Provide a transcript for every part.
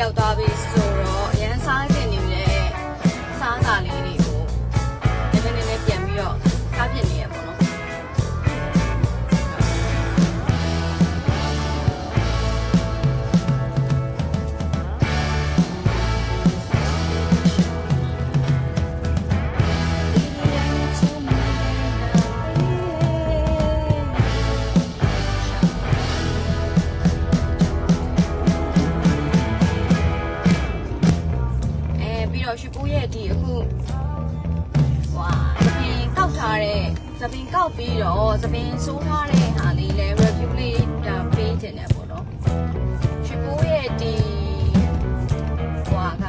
ရောက်သွားပြီ ပြီးတော့ရွှေပိုးရဲ့ဒီအခုဟွာသပင်ကောက်ထားတဲ့သပင်ကောက်ပြီးတော့သပင်စိုးထားတဲ့ဟာလေးလဲ review လေးဒါပေးခြင်းတယ်ပေါ့နော်ရွှေပိုးရဲ့ဒီဟွာက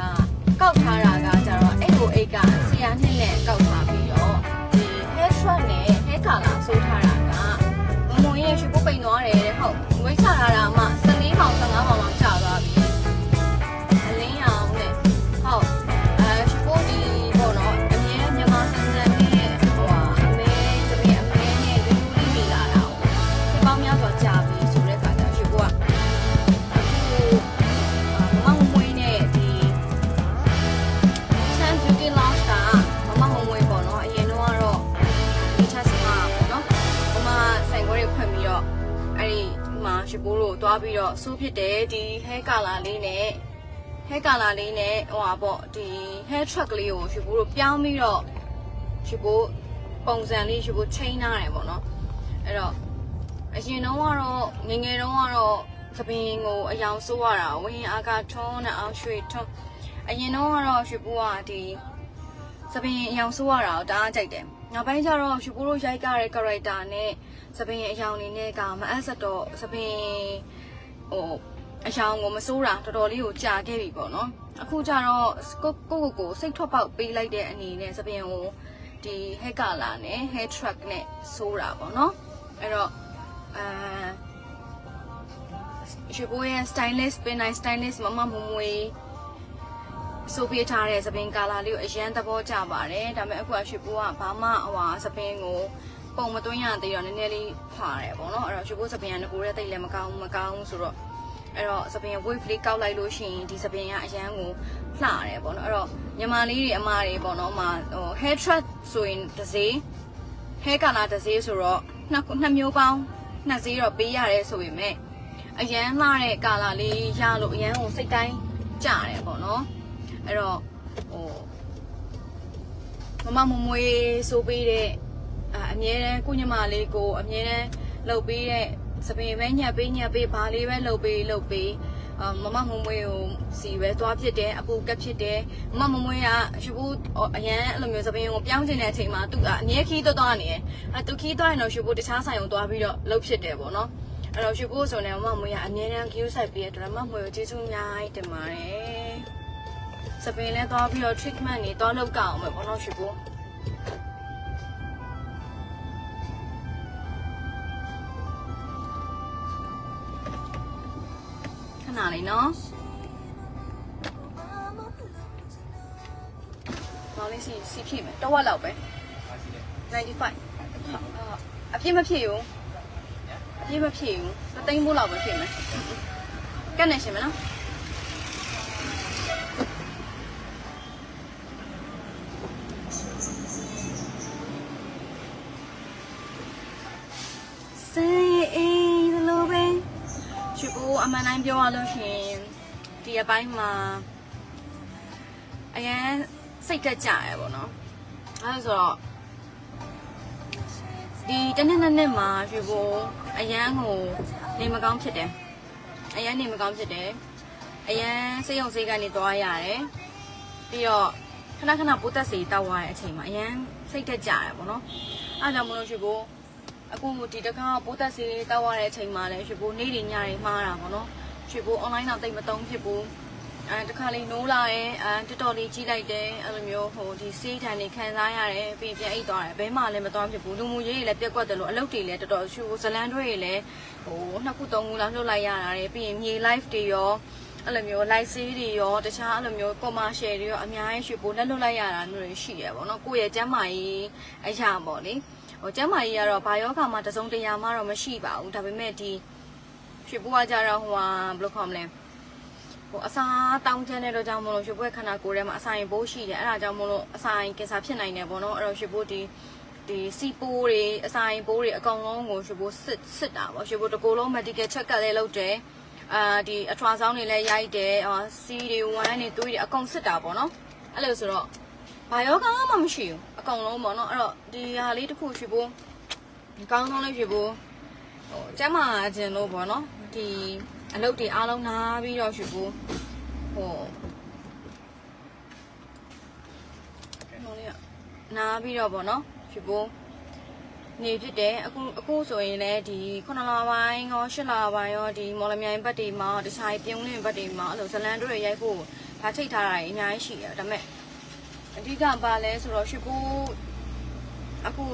ကောက်ထားတာကကျတော့အဲ့ကိုအိတ်ကဆရာနှစ်နဲ့ကောက်ထားပြီးတော့ဒီ hair truck နဲ့ hair color စိုးထားတာကမမွန်ရဲ့ရွှေပိုးပိန်သွားတယ်တဲ့ဟုတ်ဝိတ်ချထားတာမှ သွားပြီးတော့စိုးဖြစ်တယ်ဒီ hair color လေးနဲ့ hair color လေးနဲ့ဟိုဟာပေါ့ဒီ hair truck လေးကိုရွှေဘိုးတို့ပြောင်းပြီးတော့ရွှေဘိုးပုံစံလေးရွှေဘိုးချိန်ထားတယ်ပေါ့နော်အဲ့တော့အရင်တုန်းကတော့ငယ်ငယ်တုန်းကတော့သပင်ကိုအယောင်ဆိုးရတာဝင်းအာကထွန်းနဲ့အောင်ရွှေထွန်းအရင်တုန်းကတော့ရွှေဘိုးကဒီသပင်အယောင်ဆိုးရတာကိုတအားကြိုက်တယ်နောက်ပိုင်းကျတော့ရွှေဘိုးတို့ရိုက်ကြတဲ့ character နဲ့သပင်အယောင်လေးနဲ့ကမအပ်စတော့သပင် ဟိုအယောင်ကိုမစိုးတာတော်တော်လေးကိုကြာခဲ့ပြီပေါ့နော်အခုကျတော့ကိုကိုကိုကိုစိတ်ထွက်ပေါက်ပေးလိုက်တဲ့အနေနဲ့သပင်ကိုဒီ hair color နဲ့ hair truck နဲ့စိုးတာပေါ့နော်အဲ့တော့အာရွှေဘိုးရဲ့ stylist ပင်နိုင် stylist မမမမွေဆိုပေးထားတဲ့သပင်ကာလာလေးကိုအရန်သဘောကျပါတယ်ဒါပေမဲ့အခုကရွှေဘိုးကဘာမှဟိုဟာသပင်ကို ပုံမသွင်းရသေးတော့နည်းနည်းလေးဖာတယ်ပေါ့နော်အဲ့တော့ရွှေဘိုးသပင်ကငကိုရဲတိတ်လည်းမကောင်းဘူးမကောင်းဘူးဆိုတော့အဲ့တော့သပင် wave လေးကောက်လိုက်လို့ရှိရင်ဒီသပင်ကအရန်ကိုလှတယ်ပေါ့နော်အဲ့တော့ညီမလေးတွေအမတွေပေါ့နော်အမဟို hair truck ဆိုရင်တစ်စေး hair color တစ်စေးဆိုတော့နှစ်ခုနှစ်မျိုးပေါင်းနှစ်စေးတော့ပေးရတယ်ဆိုပေမဲ့အရန်လှတဲ့ color လေးရလို့အရန်ကိုစိတ်တိုင်းကြတယ်ပေါ့နော်အဲ့တော့ဟိုမမမမွေးဆိုပေးတဲ့ အအမြဲတမ်းကိုညီမလေးကိုအမြဲတမ်းလှုပ်ပေးတဲ့စပင်ပဲညက်ပေးညက်ပေးဘာလေးပဲလှုပ်ပေးလှုပ်ပေးအမမမမွေးကိုစီပဲသွားဖြစ်တယ်အပူကက်ဖြစ်တယ်မမမမွေးကရှူဘူးအရန်အဲ့လိုမျိုးစပင်ကိုပြောင်းကျင်တဲ့အချိန်မှာသူကအမြဲခီးသွားသွားနေတယ်အဲသူခီးသွားရင်တော့ရှူဘူးတခြားဆိုင်ကိုသွားပြီးတော့လှုပ်ဖြစ်တယ်ပေါ့နော်အဲ့တော့ရှူဘူးဆိုနေမမမွေးကအမြဲတမ်း queue ဆိုင်ပြီးတဲ့မမမွေးကိုကျေးဇူးအများကြီးတင်ပါတယ်စပင်လဲသွားပြီးတော့ treatment တွေသွားလုပ်ကြအောင်ပဲပေါ့နော်ရှူဘူး ခဏလေးနော်မောင်လေးစီစီဖြည့်မယ်တော့ဝက်လောက်ပဲ95အာအပြည့်မဖြည့်ဘူးအပြည့်မဖြည့်ဘူးသသိန်းမိုးလောက်ပဲဖြည့်မယ်ကတ်နေရှင်မနော်စေးအေးလိုပဲ ချူပူအမှန်တို င်းပြောရလို့ရှိရင်ဒီအပိုင်းမှာအရင်စိတ်တက်ကြရပေါ့နော်အဲဒါဆိုတော့ဒီတနေ့နဲ့နေ့မှာချူပူအရန်ဟိုနေမကောင်းဖြစ်တယ်အရန်နေမကောင်းဖြစ်တယ်အရန်စိတ်ယုံစိတ်ကနေသွားရတယ်ပြီးတော့ခဏခဏပိုးသက်စီတောက်သွားတဲ့အချိန်မှာအရန်စိတ်တက်ကြရပေါ့နော်အဲဒါကြောင့်မလို့ချူပူအခုဒီတစ်ခါပိုးသက်စီတောက်ရတဲ့အချိန်မှာလဲရွှေဘိုးနေ့တွေညတွေမှားတာပေါ့နော် ရွှေဘိုး online တော့တိတ်မသုံးဖြစ်ဘူးအဲတခါလေးနိုးလာရင်အဲတော်တော်လေးကြီးလိုက်တယ်အဲ့လိုမျိုးဟိုဒီစေးတန်တွေခံစားရတယ်ပြီးပြန်အိတ်သွားတယ်ဘဲမှလည်းမသွားဖြစ်ဘူးလူမှုရေးတွေလည်းပြက်ကွက်တယ်လို့အလုပ်တွေလည်းတော်တော်ရှူဇလန်တွေတွေလည်းဟိုနှစ်ခုသုံးခုလောက်လှုပ်လိုက်ရတာတယ်ပြီးရင်မြေ live တွေရောအဲ့လိုမျိုး live စေးတွေရောတခြားအဲ့လိုမျိုး commercial တွေရောအများကြီးရှူဖို့လက်လွတ်လိုက်ရတာမျိုးတွေရှိရပေါ့နော်ကိုယ့်ရဲ့ကျန်းမာရေးအရာပေါ့လေဟိုကျန်းမာရေးကတော့ဘာယောဂမှတစုံတရာမှတော့မရှိပါဘူးဒါပေမဲ့ဒီ ရှူဖို့ကကြတော့ဟိုဟာဘယ်လိုခေါ်မလဲဟိုအစာတောင်းချမ်းတဲ့တော့ကြောင့်မလို့ရွှေဘွဲခန္ဓာကိုယ်ထဲမှာအစာရင်ဘိုးရှိတယ်အဲ့ဒါကြောင့်မလို့အစာရင်ကင်ဆာဖြစ်နိုင်တယ်ပေါ့နော်အဲ့တော့ရွှေဘိုးဒီဒီစီပိုးတွေအစာရင်ဘိုးတွေအကောင်လုံးကိုရွှေဘိုးစစ်စစ်တာပေါ့ရွှေဘိုးတကူလုံး medical check ကလည်းလုပ်တယ်အာဒီအထွာဆောင်တွေလည်းရိုက်တယ်အာစီတွေဝမ်းတွေသွေးတွေအကောင်စစ်တာပေါ့နော်အဲ့လိုဆိုတော့ဘာယောဂမှမရှိဘူးအကောင်လုံးပေါ့နော်အဲ့တော့ဒီဟာလေးတစ်ခုရွှေဘိုးကောင်းကောင်းလေးရွှေဘိုးဟိုကျမ်းမာခြင်းလို့ပေါ့နော် ဒီအလုပ်တွေအားလုံးနားပြီးတော့ရွှေဘိုးဟိုဟိုလေးကနားပြီးတော့ဗောနော်ဖြူပိုးနေဖြစ်တယ်အခုအခုဆိုရင်လည်းဒီ9လပိုင်းရော10လပိုင်းရောဒီမော်လမြိုင်ဘက်တွေမှာတခြားပြုံးလင်းဘက်တွေမှာအဲ့လိုဇလန်တို့ရိုက်ဖို့ဒါချိတ်ထားတာအများကြီးရှိတယ်ဒါပေမဲ့အဓိကပါလဲဆိုတော့ဖြူပိုးအခု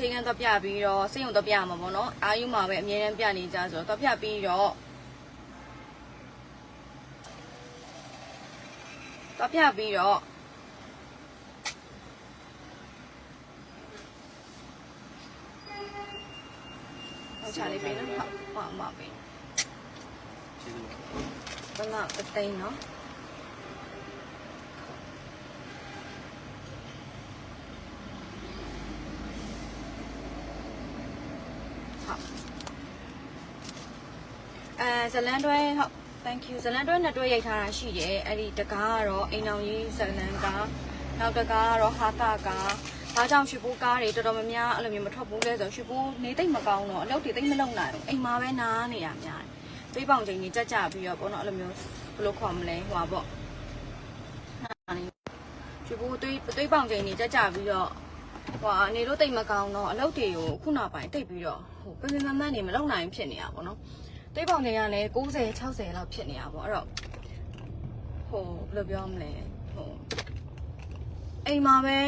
စေကန်းတော့ပြပြီးတော့စိတ်ုံတော့ပြမှာပေါ့နော်အာယူမှာပဲအမြဲတမ်းပြနေကြဆိုတော့တော့ပြပြီးတော့တော့ပြပြီးတော့ဟောချလေးပေးနော်ဟုတ်ပါမှာပေးကျေးဇူးပါဘလောက်တသိန်းနော်ဟုတ်အဲ ဇလန်တွဲဟုတ် thank you ဇလန်တွဲနှစ်တွဲရိုက်ထားတာရှိတယ်အဲ့ဒီတကားကတော့အိမ်အောင်ကြီးဇလန်ကားနောက်တကားကတော့ဟာတာကားဒါကြောင့်ရွှေပိုးကားတွေတော်တော်များများအဲ့လိုမျိုးမထွက်ဘူးလဲဆိုတော့ရွှေပိုးနေသိမ့်မကောင်းတော့အလုပ်တွေသိမ့်မလုံနိုင်ဘူးအိမ်မှာပဲနားနေရများတယ်သွေးပေါင်ချိန်ကြီးကြက်ကြပြီးတော့ပေါ့နော်အဲ့လိုမျိုးဘယ်လိုခေါ်မလဲဟိုပါပေါ့ရွှေပိုးသွေးသွေးပေါင်ချိန်ကြီးကြက်ကြပြီးတော့ဟိုအနေလို့တိတ်မကောင်းတော့အလုပ်တွေကိုခုနောက်ပိုင်းတိတ်ပြီးတော့ဟိုပင်ပင်မမတ်နေမလုံနိုင်ဖြစ်နေတာပေါ့နော် သွေးပေါင်ချိန်ကလည်း60 60လောက်ဖြစ်နေတာပေါ့အဲ့တော့ဟိုဘယ်လိုပြောမလဲဟိုအိမ်မှာပဲ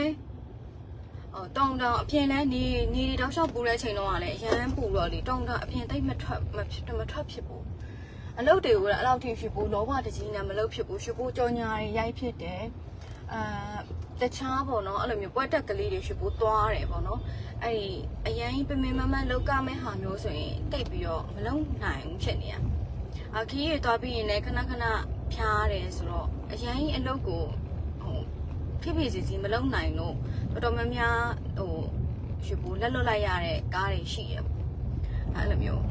ဟိုတောင်တောင်အပြင်လဲနေနေတောက်လျှောက်ပူတဲ့ချိန်တော့ကလည်းအရန်ပူတော့လေတောင်တောင်အပြင်တိတ်မထွက်မဖြစ်မထွက်ဖြစ်ဘူးအလုပ်တွေကိုလည်းအဲ့လောက်ထိဖြစ်ဘူးလောဘတကြီးနဲ့မလုပ်ဖြစ်ဘူးရှုပ်ဖို့ကြောညာတွေရိုက်ဖြစ်တယ်အာ တခြားပေါ့နော်အဲ့လိုမျိုးပွက်တက်ကလေးတွေရှုပ်ဖို့သွားတယ်ပေါ့နော်အဲ့ဒီအရန်ပင်ပင်မမလောက်ကမဲ့ဟာမျိုးဆိုရင်တိတ်ပြီးတော့မလုံနိုင်ဘူးဖြစ်နေရအခီးရသွားပြီးရင်လည်းခဏခဏဖျားတယ်ဆိုတော့အရန်အလုပ်ကိုဟိုဖြစ်ဖြစ်စီစီမလုံနိုင်လို့တော်တော်များများဟိုရွှေပိုးလက်လွတ်လိုက်ရတဲ့ကားတွေရှိရပေါ့အဲ့လိုမျိုး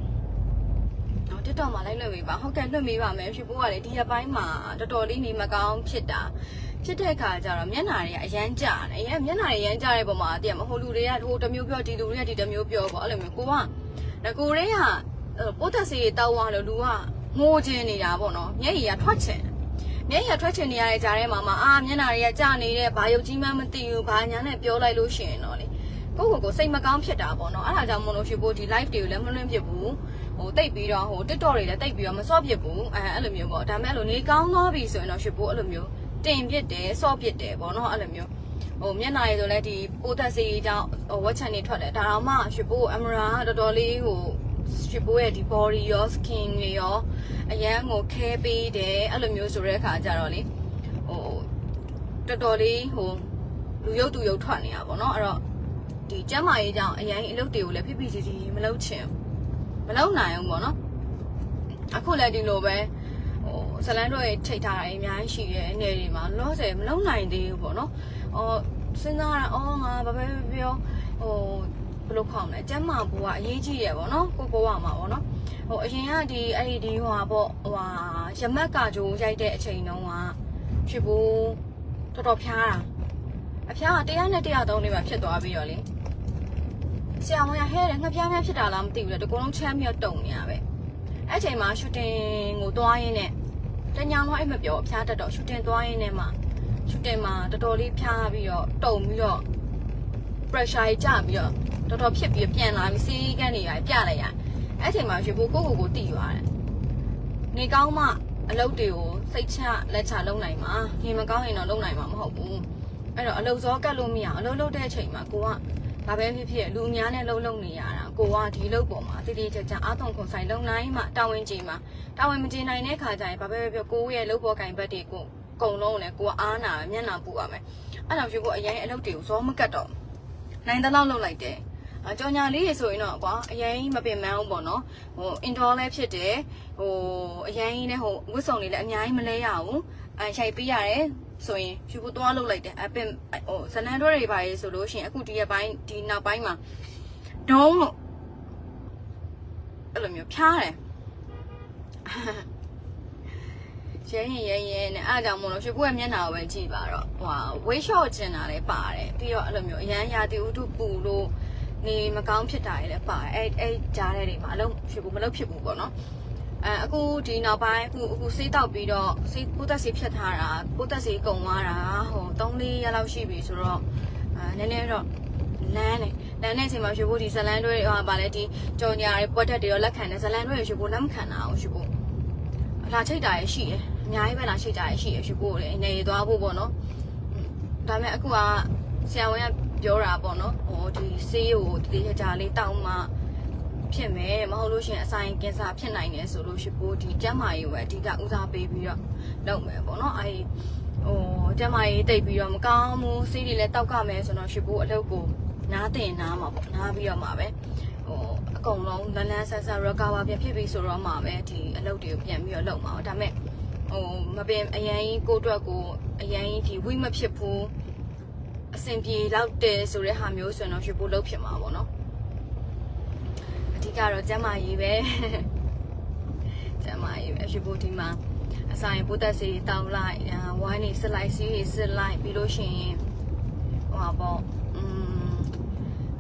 ဟော TikTok မှာလိုက်လွှတ်ပေးပါဟုတ်ကဲ့လွှတ်ပေးပါမယ်ရွှေပိုးကလည်းဒီရက်ပိုင်းမှာတော်တော်လေးနေမကောင်းဖြစ်တာ ဖြစ်တဲ့အခါကျတော့မျက်နှာတွေကအရန်ကြတယ်အရန်မျက်နှာတွေရမ်းကြတဲ့ပုံမှာတည်းမဟိုလူတွေကဟိုတစ်မျိုးပြောဒီလူတွေကဒီတစ်မျိုးပြောပေါ့အဲ့လိုမျိုးကိုကငကိုတွေကပိုးသက်စီတောက်သွားလို့လူကငိုချင်နေတာပေါ့နော်မျက်ရည်ကထွက်ချင်မျက်ရည်ထွက်ချင်နေရတဲ့ကြားထဲမှာမှအာမျက်နှာတွေကကျနေတဲ့ဘာယုတ်ကြီးမှမသိဘူးဘာညာနဲ့ပြောလိုက်လို့ရှိရင်တော့လေကိုယ့်ကိုယ်ကိုစိတ်မကောင်းဖြစ်တာပေါ့နော်အဲ့ဒါကြောင့်မလို့ရှိဖို့ဒီ live တွေကိုလည်းမလွှင့်ဖြစ်ဘူးဟိုတိတ်ပြီးတော့ဟို TikTok တွေလည်းတိတ်ပြီးတော့မစော့ဖြစ်ဘူးအဲအဲ့လိုမျိုးပေါ့ဒါမဲ့အဲ့လိုနေကောင်းသွားပြီဆိုရင်တော့ရှိဖို့အဲ့လိုမျိုး တင်ပြစ်တယ်စော့ပြစ်တယ်ပေါ့နော်အဲ့လိုမျိုးဟိုမျက်နှာရည်ဆိုလည်းဒီပိုသက်စီကြောင့်ဟိုဝက်ချန်တွေထွက်တယ်ဒါတော့မှရှိဖို့အမရာတော်တော်လေးဟိုရှိဖို့ရဲ့ဒီ body ရော skin တွေရောအရန်ကိုခဲပေးတယ်အဲ့လိုမျိုးဆိုတဲ့အခါကျတော့လေဟိုတော်တော်လေးဟိုလူရုပ်သူရုပ်ထွက်နေတာပေါ့နော်အဲ့တော့ဒီကျမ်းမာရေးကြောင့်အရင်အလုပ်တွေကိုလည်းဖိဖိစီစီမလုပ်ချင်မလုပ်နိုင်ဘူးပေါ့နော်အခုလည်းဒီလိုပဲဟို ဇလန်တို့ရဲ့ထိတ်ထားတာအများကြီးရှိတယ်အနေတွေမှာလောဆယ်မလုပ်နိုင်သေးဘူးပေါ့နော်အော်စဉ်းစားတာအော်ငါဘာပဲပြောဟိုဘယ်လိုခေါ်မလဲကျမ်းမာဖို့ကအရေးကြီးတယ်ပေါ့နော်ကိုဘဝမှာပေါ့နော်ဟိုအရင်ကဒီအဲ့ဒီဒီဟိုဟာပေါ့ဟိုဟာရမက်ကကြိုးရိုက်တဲ့အချိန်တုန်းကဖြစ်ဖို့တော်တော်ဖျားတာအဖျားကတရားနဲ့တရားသုံးလေးမှာဖြစ်သွားပြီးတော့လေဆရာဝန်ကဟဲတယ်ငှက်ဖျားများဖြစ်တာလားမသိဘူးလေတကူလုံးချမ်းပြီးတော့တုံနေရပဲအဲ့ချိန်မှာရှူတင်ကိုသွားရင်းနဲ့ တညာတော့အဲ့မပြောအဖျားတက်တော့ရှူတင်သွားရင်းနဲ့မှရှူတင်မှာတော်တော်လေးဖျားပြီးတော့တုံပြီးတော့ pressure ကြီးကျပြီးတော့တော်တော်ဖြစ်ပြီးပြန်လာပြီးစီးကန်းနေရပြလိုက်ရအဲ့ချိန်မှာရွှေဘိုကိုကိုကိုတိရွာတယ်နေကောင်းမှအလုပ်တွေကိုစိတ်ချလက်ချလုပ်နိုင်မှာနေမကောင်းရင်တော့လုပ်နိုင်မှာမဟုတ်ဘူးအဲ့တော့အလုပ်စောကတ်လို့မရအောင်အလုပ်လုပ်တဲ့အချိန်မှာကိုက ဘာပဲဖြစ်ဖြစ်လူအများနဲ့လှုပ်လှုပ်နေရတာကိုကဒီလုပ်ပေါ်မှာတည်တည်ကြကြအားသွန်ခွန်ဆိုင်လုံနိုင်မှတာဝန်ကြီးမှာတာဝန်မကြီးနိုင်တဲ့ခါကျရင်ဘာပဲဖြစ်ဖြစ်ကိုရဲ့လုပ်ပေါ်ကင်ဘက်တွေကိုအကုန်လုံးလည်းကိုကအားနာမျက်နှာပူရမယ်အဲ့တော့ရွှေဘိုအရင်အလုပ်တွေကိုစောမကတ်တော့နိုင်တဲ့လောက်လုပ်လိုက်တယ်အကြောင်ညာလေးတွေဆိုရင်တော့ကွာအရင်မပင်မန်းဘူးပေါ့နော်ဟို indoor လည်းဖြစ်တယ်ဟိုအရင်ကြီးလည်းဟိုဝတ်စုံတွေလည်းအများကြီးမလဲရဘူးအရှိုက်ပေးရတယ် ဆိုရင်ဖြူဖို့သွားလုပ်လိုက်တယ်အပင်ဟိုဇလန်တွဲတွေပါရေးဆိုလို့ရှိရင်အခုဒီရက်ပိုင်းဒီနောက်ပိုင်းမှာဒုံးလို့အဲ့လိုမျိုးဖြားတယ်ရဲရင်ရဲရင်နဲ့အားကြောင့်မလို့ရွှေဘွဲ့မျက်နှာကိုပဲကြည့်ပါတော့ဟိုဝေးလျှော့ကျင်တာလည်းပါတယ်ပြီးတော့အဲ့လိုမျိုးအရန်ရာတီဥတုပူလို့နေမကောင်းဖြစ်တာတွေလည်းပါတယ်အဲ့အဲ့ကြားတဲ့တွေမှာအလုံးရွှေဘွဲ့မလုပ်ဖြစ်ဘူးပေါ့နော် အဲအခုဒီနောက်ပိုင်းအခုအခုစေးတောက်ပြီးတော့စေးပိုးသက်စေးဖြတ်ထားတာပိုးသက်စေးကုံသွားတာဟို3-4ရက်လောက်ရှိပြီဆိုတော့အဲနည်းနည်းတော့လမ်းနေလမ်းနေအချိန်မှာရွှေဘိုးဒီဇလန်တွေဟာဗာလဲဒီကြော်ညာတွေပွက်တက်တွေရောလက်ခံတယ်ဇလန်တွေရွှေဘိုးလက်မခံတာအောင်ရွှေဘိုးလာချိတ်တာရရှိတယ်အများကြီးပဲလာချိတ်တာရရှိရရှိဖို့လေအနေရသွားဖို့ပေါ့နော်ဒါပေမဲ့အခုကဆရာဝန်ကပြောတာပေါ့နော်ဟိုဒီဆေးကိုတတိယကြာလေးတောင်းမှ ဖြစ်မယ်မဟုတ်လို့ရှိရင်အဆိုင်ကင်ဆာဖြစ်နိုင်တယ်ဆိုလို့ရှိဖို့ဒီကျန်းမာရေးကိုအဓိကဦးစားပေးပြီးတော့လုပ်မယ်ပေါ့နော်အဲဒီဟိုကျန်းမာရေးတိတ်ပြီးတော့မကောင်းဘူးဆေးတွေလည်းတောက်ကမယ်ဆိုတော့ရှိဖို့အလုပ်ကိုနားတင်နားမှာပေါ့နားပြီးတော့မှာပဲဟိုအကုန်လုံးလန်းလန်းဆန်းဆန်း recover ပြန်ဖြစ်ပြီဆိုတော့မှပဲဒီအလုပ်တွေကိုပြန်ပြီးတော့လုပ်မှာပါဒါပေမဲ့ဟိုမပင်အရင်ကြီးကိုအတွက်ကိုအရင်ကြီးဒီဝိမဖြစ်ဘူးအဆင်ပြေလောက်တယ်ဆိုတဲ့ဟာမျိုးဆိုရင်တော့ရွှေဖို့လုပ်ဖြစ်မှာပေါ့နော်အ ဓိကတော့ကျမ်းမာရေးပဲကျမ်းမာရေးပဲရွှေဖို့ဒီမှာအဆိုင်ပိုးသက်စီတောင်းလိုက်အာဝိုင်းနေစစ်လိုက်စီးတွေစစ်လိုက်ပြီးလို့ရှိရင်ဟိုပါပေါ့อืม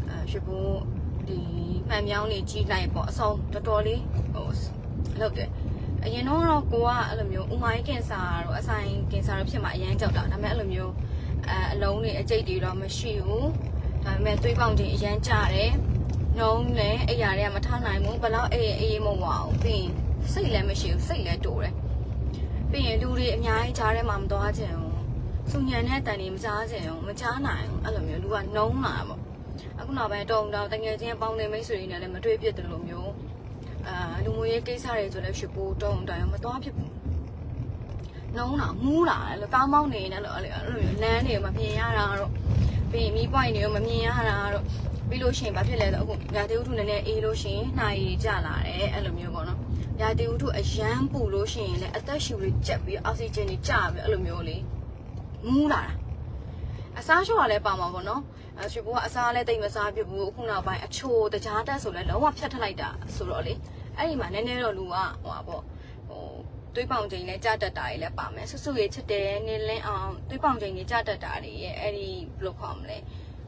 အဲရွှေဖို့ဒီမှန်မြောင်းနေကြီးလိုက်ပေါ့အဆုံးတော်တော်လေးဟိုလောက်တယ်အရင်တော့တော့ကိုကအဲ့လိုမျိုးဥမိုင်းကင်ဆာတော့အဆိုင်ကင်ဆာတော့ဖြစ်မှာအရင်ကြောက်တာဒါပေမဲ့အဲ့လိုမျိုးအဲအလုံးတွေအကျိတ်တွေတော့မရှိဘူးဒါပေမဲ့သွေးပေါင်တွေအရင်ကျတယ် နှုံးလည်းအဲ့ရတွေကမထနိုင်ဘူးဘယ်တော့အေးအေးမဟုတ်ပါဘူးပြီးရင်စိတ်လည်းမရှိဘူးစိတ်လည်းတိုးတယ်ပြီးရင်လူတွေအများကြီးကြားထဲမှာမသွားချင်ဘူးစုညံတဲ့တန်တွေမကြားချင်ဘူးမကြားနိုင်ဘူးအဲ့လိုမျိုးလူကနှုံးလာပေါ့အခုနောက်ပိုင်းတုံတောင်တငယ်ချင်းပေါင်းနေမိတ်ဆွေတွေနဲ့လည်းမတွေ့ဖြစ်တယ်လို့မျိုးအာလူမျိုးရေးကိစ္စတွေဆိုလည်းရှစ်ပိုးတုံတောင်မသွားဖြစ်ဘူးနှုံးတာမူးတာလည်းကောင်းမောင်းနေတယ်လို့အဲ့လိုမျိုးလမ်းတွေမမြင်ရတာတော့ပြီးရင်မီးပွိုင်တွေကိုမမြင်ရတာတော့ ပြီးလို့ရှိရင်ဘာဖြစ်လဲဆိုအခုရာသီဥတုနည်းနည်းအေးလို့ရှိရင်နှာရည်ကျလာတယ်အဲ့လိုမျိုးပေါ့နော်ရာသီဥတုအရန်ပူလို့ရှိရင်လည်းအသက်ရှူတွေကျက်ပြီးအောက်ဆီဂျင်တွေကျပြီးအဲ့လိုမျိုးလေမူးလာတာအစားလျှော့ရလဲပါမှာပေါ့နော်အဲရွှေဘိုးကအစားလဲတိတ်မစားဖြစ်ဘူးအခုနောက်ပိုင်းအချိုတကြားတက်ဆိုလဲလုံးဝဖြတ်ထလိုက်တာဆိုတော့လေအဲ့ဒီမှာနည်းနည်းတော့လူကဟိုပါပေါ့ဟိုသွေးပေါင်ချိန်လဲကြတက်တာတွေလည်းပါမယ်ဆွဆွရေချစ်တယ်နင်းလင်းအောင်သွေးပေါင်ချိန်ကြီးကြတက်တာတွေရဲ့အဲ့ဒီဘယ်လိုခေါ်မလဲ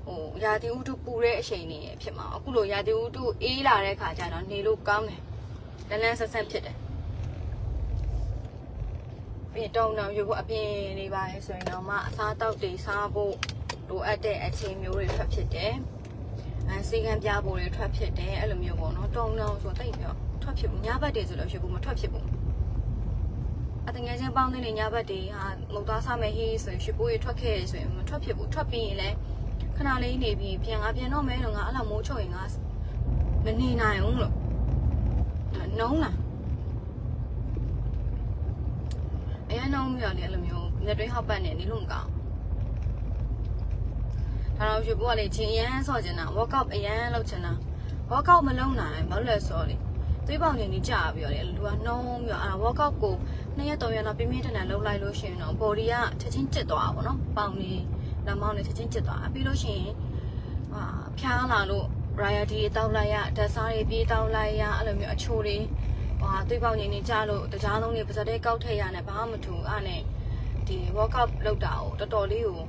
ဟိုရာသီဥတုပူတဲ့အချိန်တွေဖြစ်မှာအခုလိုရာသီဥတုအေးလာတဲ့ခါကျတော့နေလို့ကောင်းတယ်လန်းလန်းဆက်ဆက်ဖြစ်တယ်ပြီးတော့တောင်းရွဖို့အပြင်နေပါလေဆိုရင်တော့မှအစားတောက်တွေစားဖို့လိုအပ်တဲ့အချိန်မျိုးတွေထွက်ဖြစ်တယ်။အဲစေကံပြဖို့တွေထွက်ဖြစ်တယ်အဲ့လိုမျိုးပေါ့နော်။တောင်းတောင်းဆိုတိတ်ပြီးတော့ထွက်ဖြစ်ဘူးညဘက်တွေဆိုလို့ရွဖို့မထွက်ဖြစ်ဘူး။အတငယ်ချင်းပေါင်းတဲ့ညဘက်တွေဟာမုတ်သားစားမယ်ဟေးဆိုရင်ရွဖို့ရထွက်ခဲ့ရဆိုရင်မထွက်ဖြစ်ဘူး။ထွက်ပြီးရင်လည်း ခဏလေးနေပြီးပြန်ငါပြန်တော့မဲတော့ငါအဲ့လိုမိုးချုပ်ရင်ငါမနေနိုင်ဘူးလို့နှုံးလားအရန်နှောင်းမြလေအဲ့လိုမျိုးလက်တွင်းဟောက်ပတ်နေနေလို့မကောင်းဒါတော့ရွှေဘိုးကလေချင်းအရန်ဆော့ချင်တာ workout အရန်လုပ်ချင်တာ workout မလုပ်နိုင်ဘာလို့လဲဆိုတော့လေသွေးပေါင်နေနေကြာပြီးတော့လေလူကနှောင်းပြီးတော့အဲ့ဒါ workout ကိုနှစ်ရက်သုံးရက်တော့ပြင်းပြင်းထန်ထန်လုပ်လိုက်လို့ရှိရင်တော့ body ကချက်ချင်းကျစ်သွားတာပေါ့နော်ပေါင်နေ လက်မောင်းနေချက်ချင်းကျစ်သွားအပြီးလို့ရှိရင်ဟာဖျားလာလို့ variety တွေတောက်လိုက်ရဓာတ်စားတွေပြေးတောက်လိုက်ရအဲ့လိုမျိုးအချိုတွေဟာသွေးပေါင်နေနေကြလို့တကြားလုံးတွေပါစတဲ့ကောက်ထည့်ရနဲ့ဘာမှမထူအဲ့နဲ့ဒီ workout လုပ်တာကိုတော်တော်လေးကို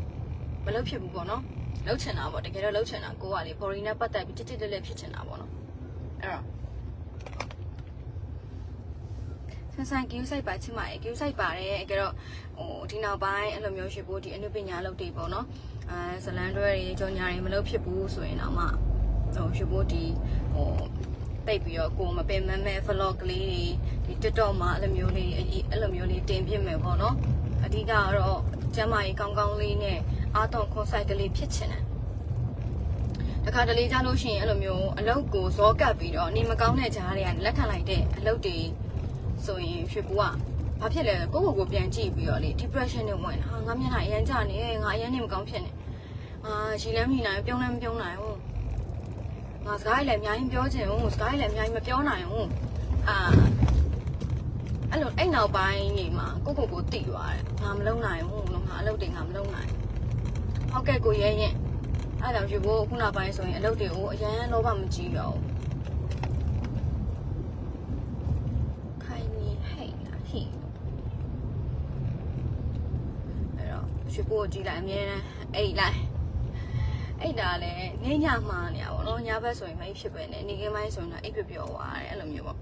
မလုပ်ဖြစ်ဘူးပေါ့နော်လုပ်ချင်တာပေါ့တကယ်တော့လုပ်ချင်တာကိုကလေ body နဲ့ပတ်သက်ပြီးတိတိတက်လက်ဖြစ်ချင်တာပေါ့နော်အဲ့တော့ ဆန်ဆန်ကယူဆိုင်ပါချင်ပါရဲ့ကယူဆိုင်ပါတယ်အဲ့တော့ဟိုဒီနောက်ပိုင်းအဲ့လိုမျိုးရှိဖို့ဒီအနုပညာလုပ်တွေပေါ့နော်အဲဇလန်တွဲတွေကြော်ညာတွေမလုပ်ဖြစ်ဘူးဆိုရင်တော့မှဟိုရှိဖို့ဒီဟိုတိတ်ပြီးတော့ကိုယ်မပင်မမဲ့ vlog ကလေးတွေဒီ TikTok မှာအဲ့လိုမျိုးလေးအကြီးအဲ့လိုမျိုးလေးတင်ပြမယ်ပေါ့နော်အဓိကကတော့ကျမ်းမာရေးကောင်းကောင်းလေးနဲ့အားသွန်ခွန်ဆိုင်ကလေးဖြစ်ချင်တယ်တခါတလေကြလို့ရှိရင်အဲ့လိုမျိုးအလုပ်ကိုဇောကပ်ပြီးတော့နေမကောင်းတဲ့ကြားတွေကလက်ခံလိုက်တဲ့အလုပ်တွေ ဆိုရင်ရွှေပူကဘာဖြစ်လဲကိုယ့်ကိုယ်ကိုပြန်ကြည့်ပြီးတော့လေ depression နဲ့ဝင်ဟာငါမျက်နှာအရမ်းကျနေငါအရမ်းနေမကောင်းဖြစ်နေအာရီလမ်းမိနိုင်ပြုံးလည်းမပြုံးနိုင်ဘူးငါစကားလည်းအများကြီးပြောချင်ဘူးစကားလည်းအများကြီးမပြောနိုင်ဘူးအာအဲ့လိုအဲ့နောက်ပိုင်းနေမှာကိုကိုကိုတိသွားတယ်ငါမလုံနိုင်ဘူးလို့ငါအလုပ်တွေငါမလုံနိုင်ဟုတ်ကဲ့ကိုရဲရင်အဲ့ဒါယူဖို့ခုနောက်ပိုင်းဆိုရင်အလုပ်တွေကိုအရန်လောဘမကြီးတော့ခိုင်နီဟိတ်လားဟိ အဲ့တော့ယူဖို့ကြည့်လိုက်အမြဲတမ်းအိတ်လိုက်အဲ့ဒါလည်းနေညမှားနေရပါတော့ညဘက်ဆိုရင်မအိပ်ဖြစ်ပဲနဲ့နေခင်းပိုင်းဆိုရင်တော့အိပ်ပျော်ပျော်သွားတယ်အဲ့လိုမျိုးပေါ့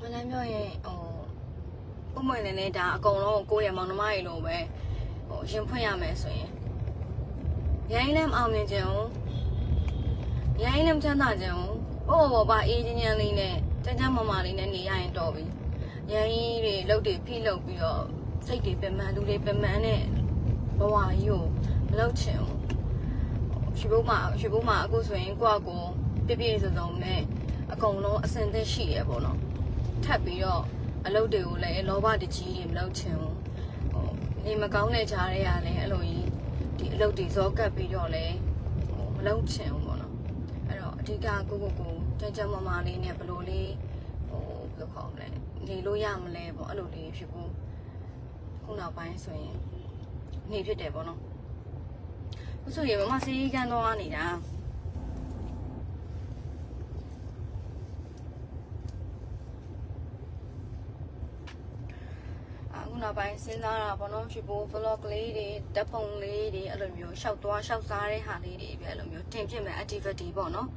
မနမ်းပြောရင်ဟိုပုံမှန်လည်းနဲ့ဒါအကုန်လုံးကိုယ့်ရဲ့မောင်နှမတွေလိုပဲဟိုရင်ဖွင့်ရမယ်ဆိုရင်ရိုင်းလည်းမအောင်မြင်ကြဘူး ရိုင်းလည်းမချမ်းသာကြဘူးဘောဘောပါအေးချင်းချင်းလေးနဲ့တန်းတန်းမမလေးနဲ့နေရရင်တော်ပြီရိုင်းတွေလှုပ်တွေဖိလှုပ်ပြီးတော့စိတ်တွေပင်ပန်းလူတွေပင်ပန်းနဲ့ဘဝကြီးကိုမလှုပ်ချင်ဘူးရွှေဘုံမှာရွှေဘုံမှာအခုဆိုရင်ကိုယ့်အကိုပြည့်ပြည့်စုံစုံနဲ့အကုန်လုံးအစင်သက်ရှိရပေါ့နော်ထပ်ပြီးတော့အလုပ်တွေကိုလည်းလောဘတကြီးတွေမလုပ်ချင်ဘူးဟိုနေမကောင်းတဲ့ကြားတွေကလည်းအဲ့လိုကြီးဒီအလုပ်တွေဇောကပ်ပြီးတော့လည်းဟိုမလုပ်ချင်ဘူးပေါ့နော်အဲ့တော့အ ဓိကကိုကိုကိုကြမ်းကြမ်းမမလေးနဲ့ဘယ်လိုလေးဟိုဘယ်လိုခေါ်မလဲနေလို့ရမလဲပေါ့အဲ့လိုလေးဖြစ်ဖို့ခုနောက်ပိုင်းဆိုရင်နေဖြစ်တယ်ပေါ့နော်အခုဆိုရင်မမစီးကန်းသွားနေတာအခုနောက်ပိုင်းစဉ်းစားတာပေါ့နော်ချီပို vlog လေးတွေတက်ပုံလေးတွေအဲ့လိုမျိုးရှောက်သွားရှောက်စားတဲ့ဟာလေးတွေပဲအဲ့လိုမျိုးတင်ပြမယ် activity ပေါ့နော်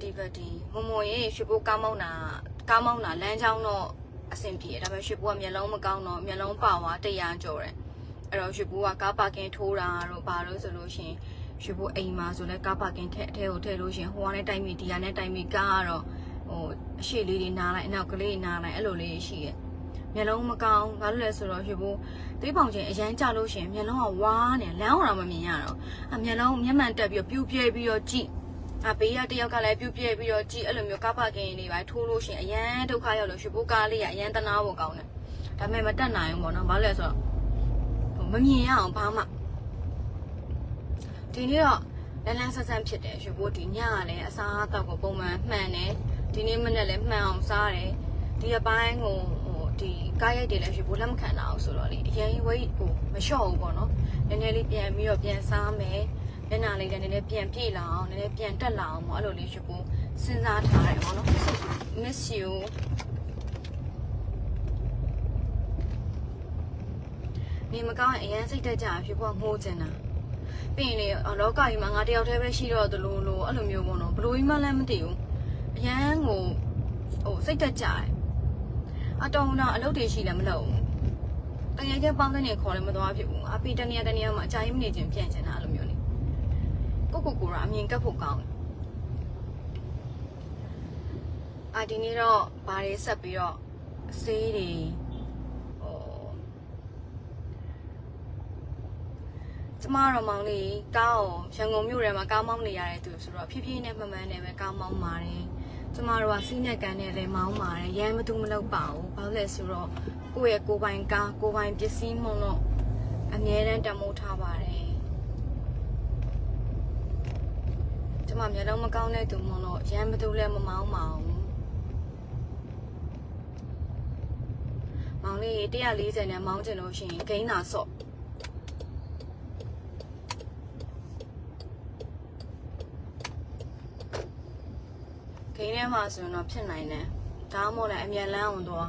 ဟို activity မမရေချီပိုကားမောင်းတာကားမောင်းတာလမ်းကြောင်းတော့အဆင်ပြေဒါပေမဲ့ချီပိုကမျက်လုံးမကောင်းတော့မျက်လုံးပါသွား100ကျော်တယ်အဲ့တော့ချီပိုကကားပါကင်ထိုးတာတို့ဘာလို့ဆိုလို့ရှိရင်ချီပိုအိမ်မှာဆိုလဲကားပါကင်ထက်အထဲကိုထည့်လို့ရှိရင်ဟိုကနေတိုင်မီဒီယာနဲ့တိုင်မီကားကတော့ဟိုအရှိလေးတွေနားလိုက်အနောက်ကလေးနားလိုက်အဲ့လိုလေးရှိရဲ့မျက်လုံးမကောင်းဘာလို့လဲဆိုတော့ရွှေဘိုးသွေးပေါင်ချင်းအရန်ကြလို့ရှရင်မျက်လုံးကဝါးနေလမ်းအောင်တော့မမြင်ရတော့အမျက်လုံးမျက်မှန်တက်ပြီးတော့ပြူပြဲပြီးတော့ကြည့် အဘေးကတယောက်ကလည်းပြူပြဲပြီးတော့ကြည့်အဲ့လိုမျိုးကားပါကင်တွေပါထိုးလို့ရှရင်အရန်ဒုက္ခရောက်လို့ရွှေဘိုးကားလေးကအရန်တနာဖို့ကောင်းတယ်ဒါပေမဲ့မတက်နိုင်ဘူးပေါ့နော်ဘာလို့လဲဆိုတော့ဟိုမမြင်ရအောင်ဘာမှဒီနေ့တော့လန်းလန်းဆန်းဆန်းဖြစ်တယ်ရွှေဘိုးဒီညကလည်းအစားအသောက်ကိုပုံမှန်မှန်တယ်ဒီနေ့မနေ့လည်းမှန်အောင်စားတယ်ဒီအပိုင်းကိုဟိုဒီကားရိုက်တွေလည်းရွှေဘိုးလက်မခံတာအောင်ဆိုတော့လေအရင်ဝိတ်ကိုမလျှော့ဘူးပေါ့နော်နည်းနည်းလေးပြန်ပြီးတော့ပြန်စားမယ် မျက်နှာလေးလည်းနည်းနည်းပြန်ပြေလာအောင်နည်းနည်းပြန်တက်လာအောင်ပေါ့အဲ့လိုလေးရွှေဘိုးစဉ်းစားထားတယ်ပေါ့နော် miss you နေမကောင်းရင်အရင်စိတ်တက်ကြရွှေဘိုးကငိုချင်တာပြီးရင်လေအော်လောကကြီးမှာငါတယောက်တည်းပဲရှိတော့သလိုလိုအဲ့လိုမျိုးပေါ့နော်ဘလို့ကြီးမှလည်းမသိဘူးအရန်ကိုဟိုစိတ်တက်ကြတယ်အတောင်းတော့အလုပ်တွေရှိလည်းမလုပ်ဘူးတကယ်ချင်းပေါင်းတဲ့နေခေါ်လည်းမသွားဖြစ်ဘူးအပီတနေရတနေရမှာအကြိုင်းမနေချင်းပြန်ချင်တာအဲ့လိုမျိုး လေကိုကိုကိုရအမြင်ကပ်ဖို့ကောင်းတယ်အာဒီနေ့တော့ဘာတွေဆက်ပြီးတော့ဆေးတွေဟိုကျမတော်မောင်လေးကားကိုရန်ကုန်မြို့ထဲမှာကားမောင်းနေရတဲ့သူဆိုတော့ဖြည်းဖြည်းနဲ့မှန်မှန်နဲ့ပဲကားမောင်းပါတယ်ကျမတို့ကစီးနဲ့ကန်နဲ့လည်းမောင်းပါတယ်ရမ်းမသူမလုပ်ပါဘူးဘာလို့လဲဆိုတော့ကိုယ့်ရဲ့ကိုယ်ပိုင်ကားကိုယ်ပိုင်ပစ္စည်းမလို့အမြဲတမ်းတမိုးထားပါတယ် ကျမမျိုးလုံးမကောင်းတဲ့သူမလို့ရမ်းမသူလည်းမမောင်းပါဘူးမောင်လေး140နဲ့မောင်းချင်လို့ရှိရင်ဂိမ်းသာဆော့ဂိမ်းထဲမှာဆိုရင်တော့ဖြစ်နိုင်တယ်ဒါမှမဟုတ်လည်းအမြန်လန်းအောင်သွား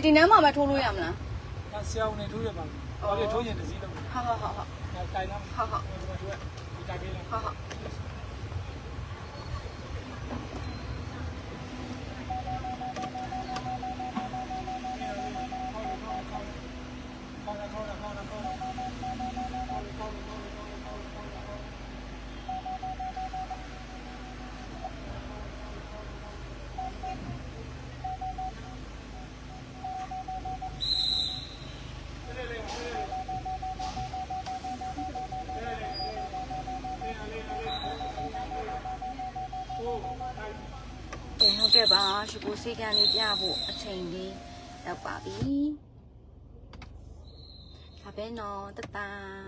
ကိုကြီးဒီနမ်းမှာပဲထိုးလို့ရမလား။ဒါဆရာဝန်တွေထိုးရပါမယ်။ဘာလို့ထိုးရင်တစည်းလုံးလဲဟုတ်ဟုတ်ဟုတ်ဟုတ်။ဒါတိုင်လားဟုတ်ဟုတ်။ဒီမှာထိုးရ။ဒီတိုင်ပေးလားဟုတ်ဟုတ် ကဲဟုတ်ကဲ့ပါ ရှုပ်ကိုစေကံလေးပြဖို့အချိန်လေးရောက်ပါပြီဒါပဲနော်တတန်